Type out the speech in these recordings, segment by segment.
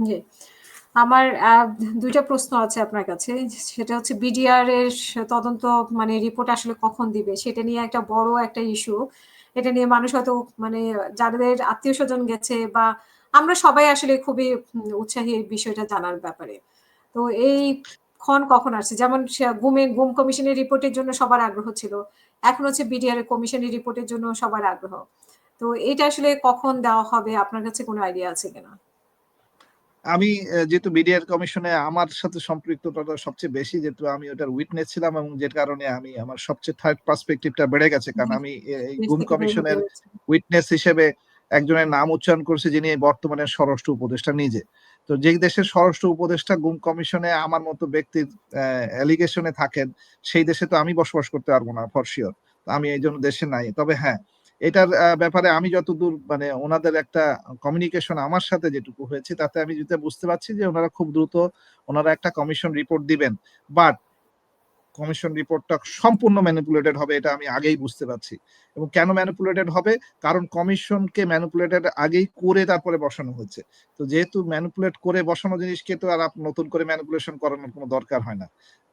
জি। আমার দুইটা প্রশ্ন আছে আপনার কাছে। সেটা হচ্ছে বিডিআর এর তদন্ত মানে রিপোর্ট আসলে কখন দিবে? সেটা নিয়ে একটা বড় একটা ইস্যু। এটা নিয়ে মানুষ হয়তো মানে যাদের আত্মীয় স্বজন গেছে বা আমরা সবাই আসলে খুবই উৎসাহী বিষয়টা জানার ব্যাপারে। তো এই ক্ষণ কখন আসছে? যেমন গুমে, গুম কমিশনের রিপোর্টের জন্য সবার আগ্রহ ছিল। এখন হচ্ছে বিডিআর কমিশনের রিপোর্টের জন্য সবার আগ্রহ। তো এটা আসলে কখন দেওয়া হবে? আপনার কাছে কোনো আইডিয়া আছে কিনা? আমি যেহেতু বিডিআর কমিশনে আমার সাথে সম্পৃক্ততাটা সবচেয়ে বেশি যেহেতু আমি ওটার উইটনেস ছিলাম এবং যে কারণে আমি আমার সবচেয়ে থার্ড পার্সপেক্টিভ টা বেড়ে গেছে। কারণ আমি এই গুম কমিশনের উইটনেস হিসেবে একজনের নাম উচ্চারণ করেছি যিনি বর্তমানে স্বরাষ্ট্র উপদেষ্টা নিজে। তো যেই দেশের স্বরাষ্ট্র উপদেষ্টা গুম কমিশনে আমার মতো ব্যক্তির অ্যা অ্যালিগেশন থাকেন, সেই দেশে তো আমি বসবাস করতে পারব না ফর। তো আমি এইজন্য দেশে নাই। তবে হ্যাঁ, এটার ব্যাপারে আমি যতদূর মানে ওনাদের একটা কমিউনিকেশন আমার সাথে যেটুকু হয়েছে, তাতে আমি যেটা বুঝতে পারছি যে ওনারা খুব দ্রুত ওনারা একটা কমিশন রিপোর্ট দিবেন। বাট কমিশন রিপোর্টটা সম্পূর্ণ ম্যানিপুলেটেড হবে এটা আমি আগেই বুঝতে পারছি। এবং কেন ম্যানিপুলেটেড হবে? কারণ কমিশনকে ম্যানিপুলেটেড আগেই করে তারপরে বসানো হচ্ছে। তো যেহেতু ম্যানিপুলেট করে বসানো জিনিসকে তো আর নতুন করে ম্যানিপুলেশন করানোর কোনো দরকার হয় না।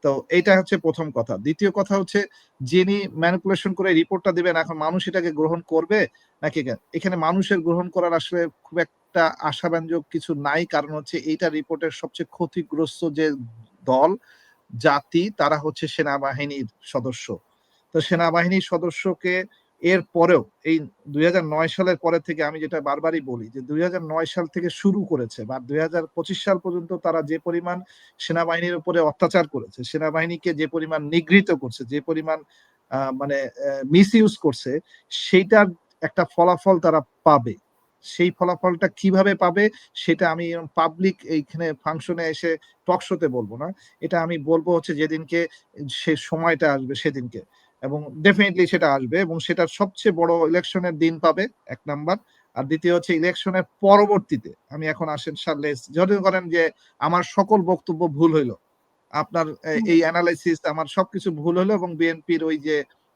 তো এইটা হচ্ছে প্রথম কথা। দ্বিতীয় কথা হচ্ছে যিনি ম্যানিপুলেশন করে রিপোর্টটা দিবেন এখন মানুষ এটাকে গ্রহণ করবে নাকি এখানে মানুষের গ্রহণ করার আসলে খুব একটা আশাব্যঞ্জক কিছু নাই। কারণ হচ্ছে এইটা রিপোর্টের সবচেয়ে ক্ষতিগ্রস্ত যে দল, জাতি তারা হচ্ছে সেনাবাহিনীর সদস্য। তো সেনাবাহিনীর সদস্যকে এর পরেও এই ২০০৯ সালের পরে থেকে আমি যেটা বারবারই বলি যে ২০০৯ সাল থেকে শুরু করেছে বা ২০২৫ সাল পর্যন্ত তারা যে পরিমাণ সেনাবাহিনীর উপরে অত্যাচার করেছে, সেনাবাহিনীকে যে পরিমাণ নিগৃহীত করছে, যে পরিমাণ মানে মিস করছে, সেইটার একটা ফলাফল তারা পাবে। সেই ফলাফলটা কীভাবে পাবে সেটা আমি পাবলিক এইখানে ফাংশনে এসে টক শো তে বলব না। এটা আমি বলব হচ্ছে যেদিনকে সে সময়টা আসবে সেদিনকে। এবং ডেফিনেটলি সেটা আসবে এবং সেটার সবচেয়ে বড় ইলেকশনের দিন পাবে এক নাম্বার। আর দ্বিতীয় হচ্ছে ইলেকশনের পরবর্তীতে আমি এখন আসেন সামনে যদি করেন যে আমার সকল বক্তব্য ভুল হইল আপনার এই অ্যানালাইসিস আমার সবকিছু ভুল হলো এবং বিএনপির ওই যে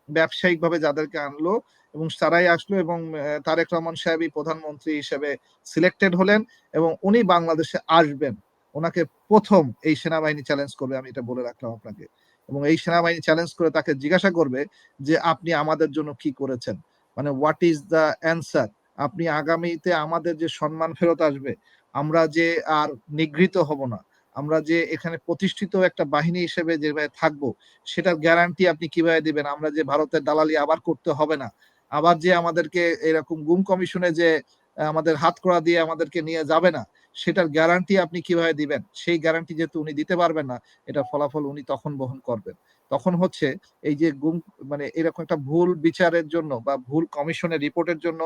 ব্যবসায়িকভাবে যাদেরকে আনলো এবং তারাই আসলো এবং তারেক রহমান সাহেবই প্রধানমন্ত্রী হিসেবে সিলেক্টেড হলেন এবং উনি বাংলাদেশে আসবেন। উনাকে ১ম এই সেনাবাহিনী চ্যালেঞ্জ করবে আমি এটা বলে রাখলাম আপনাকে। এবং এই সেনাবাহিনী চ্যালেঞ্জ করে তাকে জিজ্ঞাসা করবে যে, "আপনি আমাদের জন্য কি করেছেন? মানে হোয়াট ইস দ্য অ্যান্সার? আপনি আগামীতে আমাদের যে সম্মান ফেরত আসবে, আমরা যে আর নিগৃহীত হব না, আমরা যে এখানে প্রতিষ্ঠিত একটা বাহিনী হিসেবে যেভাবে থাকব, সেটার গ্যারান্টি আপনি কীভাবে দিবেন? আমরা যে ভারতের দালালি আবার করতে হবে না। আবার যে আমাদেরকে এরকম গুম কমিশনে যে আমাদের হাতকড়া দিয়ে আমাদেরকে নিয়ে যাবে না, সেটার গ্যারান্টি আপনি কীভাবে দিবেন? সেই গ্যারান্টি যেহেতু উনি দিতে পারবেন না, এটা ফলাফল উনি তখন বহন করবেন। তখন হচ্ছে এই যে গুম মানে এরকম একটা ভুল বিচারের জন্য বা ভুল কমিশনের রিপোর্টের জন্য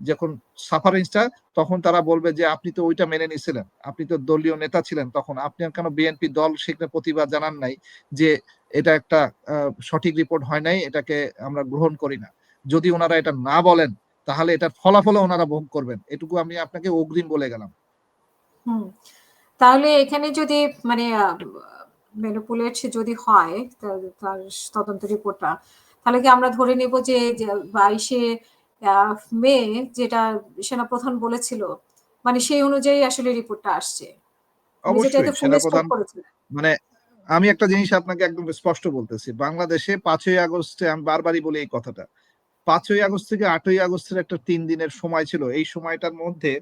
যখন সাফারেন্সটা তখন তারা বলবে যে, "আপনি তো ওইটা মেনে নিছিলেন। আপনি তো দলীয় নেতা ছিলেন তখন। আপনি আর কেন বিএনপি দল সেখানে প্রতিবাদ জানান নাই যে এটা একটা সঠিক রিপোর্ট হয় নাই, এটাকে আমরা গ্রহণ করি না।" যদি উনারা এটা না বলেন, তাহলে এটার ফলাফলও উনারা ভোগ করবেন। এটুকু আমি আপনাকে অগ্রিম বলে গেলাম। তাহলে এখানে যদি মানে আ ম্যানিপুলেট যদি হয় তার তদন্ত রিপোর্টটা, তাহলে কি আমরা ধরে নিব যে যে ২২ এ আ মে যেটা সেনাপ্রধান বলেছিল, মানে সেই অনুযায়ী আসলে রিপোর্টটা আসছে। অবশ্যই সেনাপ্রধান মানে আমি একটা জিনিস আপনাকে একদম স্পষ্ট বলতেছি। বাংলাদেশে ৫ই আগস্টে আমি বারবারই বলি এই কথাটা। ৫ই আগস্ট থেকে ৮ই আগস্টের একটা ৩ দিনের সময় ছিল। এই সময়টার মধ্যে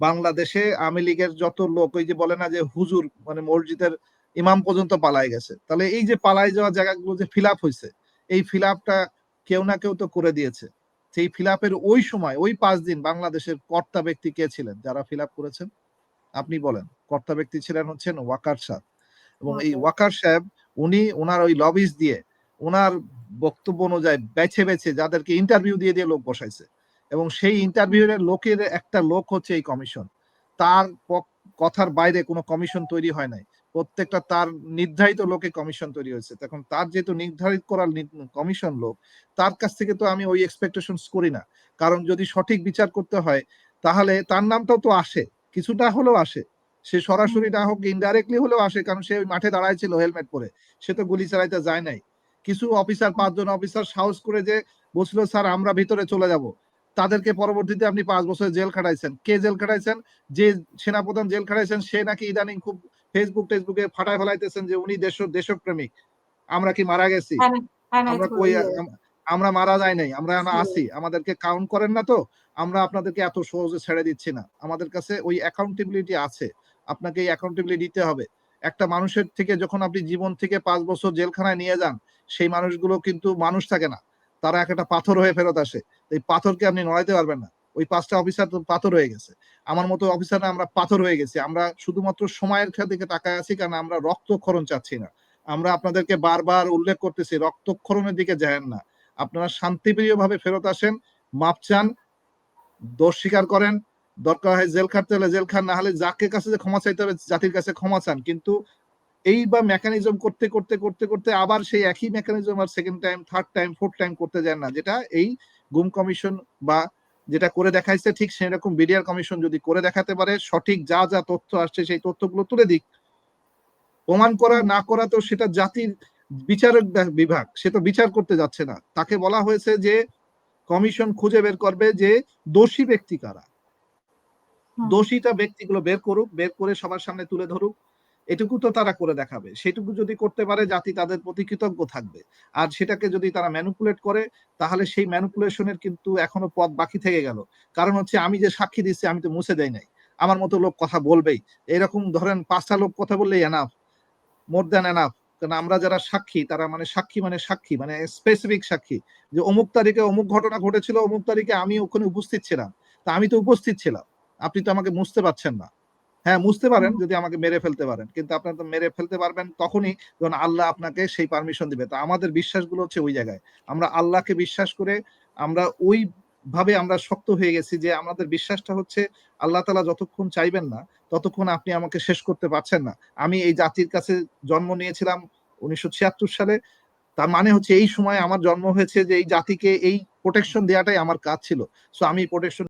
বাংলাদেশে আওয়ামী লীগের যত লোক ওই যে বলে না যে হুজুর মানে মসজিদের ইমাম পর্যন্ত পালায় গেছে। তাহলে এই যে পালায় যাওয়া জায়গাগুলো যে ফিল আপ হইছে, এই ফিল আপটা কেউ না কেউ তো করে দিয়েছে। সেই ফিল ওই সময় ওই ৫ দিন বাংলাদেশের কর্তা ব্যক্তি কে ছিলেন যারা ফিল করেছেন? আপনি বলেন। কর্তা ব্যক্তি ছিলেন হচ্ছেন ওয়াকার সাহ। এবং এই ওয়াকার সাহেব উনি উনার ওই লবিজ দিয়ে উনার বক্তব্য অনুযায়ী বেছে, বেছে যাদেরকে ইন্টারভিউ দিয়ে, দিয়ে লোক বসাইছে। এবং সেই ইন্টারভিউ এর লোকের একটা লোক হচ্ছে এই কমিশন। তার কথার বাইরে কোনো কমিশন তৈরি হয় নাই। প্রত্যেকটা তার নির্ধারিত লোকে কমিশন তৈরি হয়েছে। এখন তার যেহেতু নির্ধারিত করা নি কমিশন লোক, তার কাছ থেকে তো আমি ওই এক্সপেকটেশনস করি না। কারণ যদি সঠিক বিচার করতে হয়, তাহলে তার নামটাও তো আসে। কিছুটা হলেও আসে। সে সরাসরি না হোক ইনডাইরেক্টলি হলেও আসে কারণ সে ওই মাঠে দাঁড়ায় ছিল হেলমেট পরে। সে তো গুলি চালাইতে যায় নাই। কিছু অফিসার হুম। ৫ জন অফিসার সাহস করে যে বলছিল, "স্যার আমরা ভিতরে চলে যাব।" তাদেরকে পরবর্তীতে আপনি পাঁচ বছর জেল খাটাইছেন কে জেল খাটাইছেন যে সেনাপ্রধান জেল খাটাইছেন সে নাকি ইদানিং খুব ফেসবুক টেসবুকে ফাটায় ফেলাইতেছেন যে উনি দেশ দেশপ্রেমিক। আমরা কি মারা গেছি? হ্যাঁ হ্যাঁ না, আমরা কই আমরা মারা যাই নাই আমরা আছি। আমাদেরকে কাউন্ট করেন না তো। আমরা আপনাদেরকে এত সহজে ছেড়ে দিচ্ছি না। আমাদের কাছে ওই অ্যাকাউন্টেবিলিটি আছে। আপনাকে এই অ্যাকাউন্টেবিলিটি দিতে হবে। একটা মানুষের থেকে যখন আপনি জীবন থেকে পাঁচ বছর জেলখানায় নিয়ে যান সেই মানুষগুলো কিন্তু মানুষ থাকে না। তারা একটা পাথর হয়ে ফেরত আসে। এই পাথরকে আপনি নড়াইতে পারবেন না। ওই পাঁচটা অফিসার তো পাথর হয়ে গেছে। আমার মতো অফিসাররা আমরা পাথর হয়ে গেছি। আমরা শুধুমাত্র সময়ের দিকে তাকায় আছি, কারণ আমরা রক্তক্ষরণ চাচ্ছি না। আমরা আপনাদেরকে বারবার উল্লেখ করতেছি, রক্তক্ষরণের দিকে যায় না। আপনারা শান্তিপ্রিয় ভাবে ফেরত আসেন, মাপ চান, দোষ স্বীকার করেন। দরকার হয় জেল খাটতে হলে জেল খান, না হলে যাকে কাছে যে ক্ষমা চাইতে হবে, জাতির কাছে ক্ষমা চান। কিন্তু এই বা মেকানিজম করতে করতে করতে করতে আবার সেই একই মেকানিজম আর second time third time fourth time করতে যান না, যেটা এই গুম কমিশন বা যেটা করে দেখাইছে ঠিক সেরকম বিডিআর কমিশন যদি করে দেখাতে পারে সঠিক যা যা তথ্য আসছে সেই তথ্যগুলো তুলে দিক। প্রমাণ করা না করা তো সেটা জাতির বিচারক বিভাগ সে তো বিচার করতে যাচ্ছে না। তাকে বলা হয়েছে যে কমিশন খুঁজে বের করবে যে দোষী ব্যক্তি কারা। দোষীটা ব্যক্তিগুলো বের করুক বের করে সবার সামনে তুলে ধরুক। এটুকু তো তারা করে দেখাবে। সেটুকু যদি করতে পারে, জাতি তাদের প্রতি কৃতজ্ঞ থাকবে। আর সেটাকে যদি তারা ম্যানুপুলেট করে, তাহলে সেই ম্যানুপুলেশনের কিন্তু এখনও পথ বাকি থেকে গেল। কারণ হচ্ছে আমি যে সাক্ষী দিচ্ছি, আমি তো মুছে দেই নাই। আমার মতো লোক কথা বলবেই। এরকম ধরেন পাঁচটা লোক কথা বললেই এনাফ মোর দ্যান এনাফ কারণ আমরা যারা সাক্ষী, তারা মানে সাক্ষী মানে সাক্ষী মানে স্পেসিফিক সাক্ষী। যে অমুক তারিখে অমুক ঘটনা ঘটেছিল, অমুক তারিখে আমি ওখানে উপস্থিত ছিলাম। তা আমি তো উপস্থিত ছিলাম। আপনি তো আমাকে মুছতে পারছেন না। হ্যাঁ মুছতে পারেন যদি আমাকে মেরে ফেলতে পারেন। কিন্তু আপনার তো মেরে ফেলতে পারবেন তখনই যখন আল্লাহ আপনাকে সেই পারমিশন দিবে। তো আমাদের বিশ্বাসগুলো হচ্ছে ওই জায়গায়। আমরা আল্লাহকে বিশ্বাস করে আমরা ওই ভাবে আমরা শক্ত হয়ে গেছি যে আমাদের বিশ্বাসটা হচ্ছে আল্লাহ তালা যতক্ষণ চাইবেন না ততক্ষণ আপনি আমাকে শেষ করতে পারছেন না। আমি এই জাতির কাছে জন্ম নিয়েছিলাম উনিশশো ছিয়াত্তর সালে। তার মানে হচ্ছে এই সময় আমার জন্ম হয়েছে যে এই জাতিকে এই প্রোটেকশন দেওয়াটাই আমার কাজ ছিল। সো আমি প্রোটেকশন